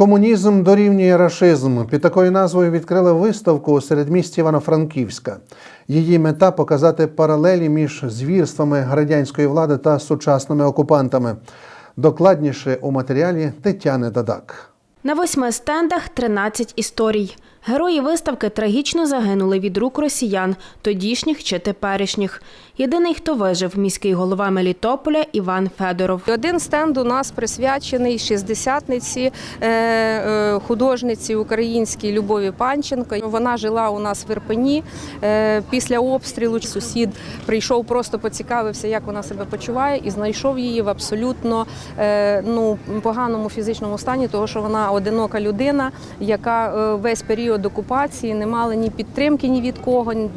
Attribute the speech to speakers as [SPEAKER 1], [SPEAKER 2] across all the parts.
[SPEAKER 1] Комунізм дорівнює рашизм. Під такою назвою відкрили виставку у середмісті Івано-Франківська. Її мета показати паралелі між звірствами радянської влади та сучасними окупантами. Докладніше у матеріалі Тетяни Дадак.
[SPEAKER 2] На восьми стендах 13 історій. Герої виставки трагічно загинули від рук росіян, тодішніх чи теперішніх. Єдиний, хто вижив, міський голова Мелітополя Іван Федоров.
[SPEAKER 3] Один стенд у нас присвячений шістдесятниці е, е, художниці українській Любові Панченко. Вона жила у нас в Ірпені. Е, Після обстрілу сусід прийшов, просто поцікавився, як вона себе почуває, і знайшов її в абсолютно ну, поганому фізичному стані, тому що вона одинока людина, яка весь період окупації не мала ні підтримки ні від кого, ні,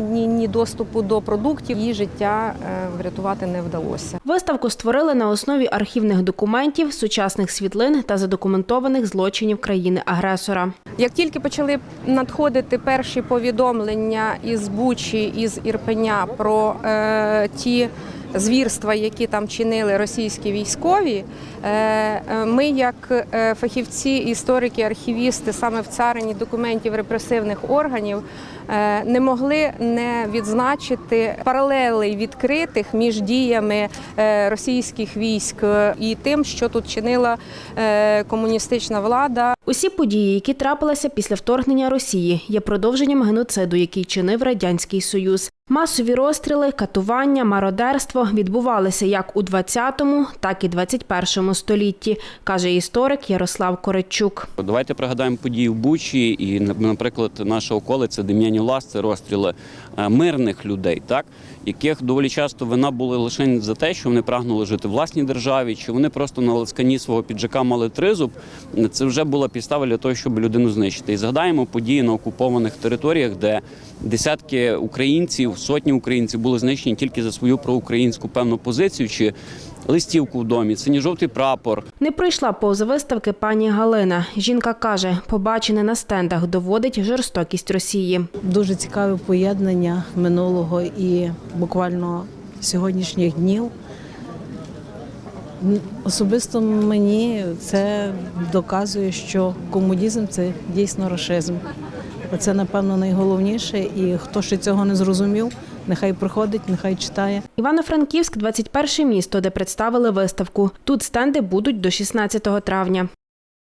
[SPEAKER 3] ні, ні доступу до продуктів. Її життя е, врятувати не вдалося.
[SPEAKER 2] Виставку створили на основі архівних документів, сучасних світлин та задокументованих злочинів країни-агресора.
[SPEAKER 3] Як тільки почали надходити перші повідомлення із Бучі, із Ірпеня про е, ті звірства, які там чинили російські військові, е, е, ми, як е, фахівці, історики, архівісти, саме в царині документів репресивних органів, е, не могли не відзначити паралелей відкритих між діями е, російських військ і тим, що тут чинила комуністична влада
[SPEAKER 2] Усі події, які трапилися після вторгнення Росії, є продовженням геноциду, який чинив Радянський Союз. Масові розстріли, катування, мародерство відбувалися як у 20-му, так і 21-му столітті, каже історик Ярослав Коречук.
[SPEAKER 4] Давайте пригадаємо події в Бучі, і, наприклад, наша околиця Дем'яні Лас це розстріли е, мирних людей, так яких доволі часто вина були лише за те, що вони прагнули жити в власній державі, чи вони просто на лискані свого піджака мали тризуб. Це вже була підстава для того, щоб людину знищити. І згадаємо події на окупованих територіях, де десятки українців, сотні українців були знищені тільки за свою проукраїнську певну позицію чи листівку в домі, синьо-жовтий прапор.
[SPEAKER 2] Не пройшла повз виставки пані Галина. Жінка каже, побачене на стендах доводить жорстокість Росії.
[SPEAKER 5] Дуже цікаве поєднання минулого і буквально сьогоднішніх днів. Особисто мені це доказує, що комунізм це дійсно рашизм. Це, напевно, найголовніше. І хто ще цього не зрозумів, нехай приходить, нехай читає.
[SPEAKER 2] Івано-Франківськ 21 місто, де представили виставку. Тут стенди будуть до 16 травня.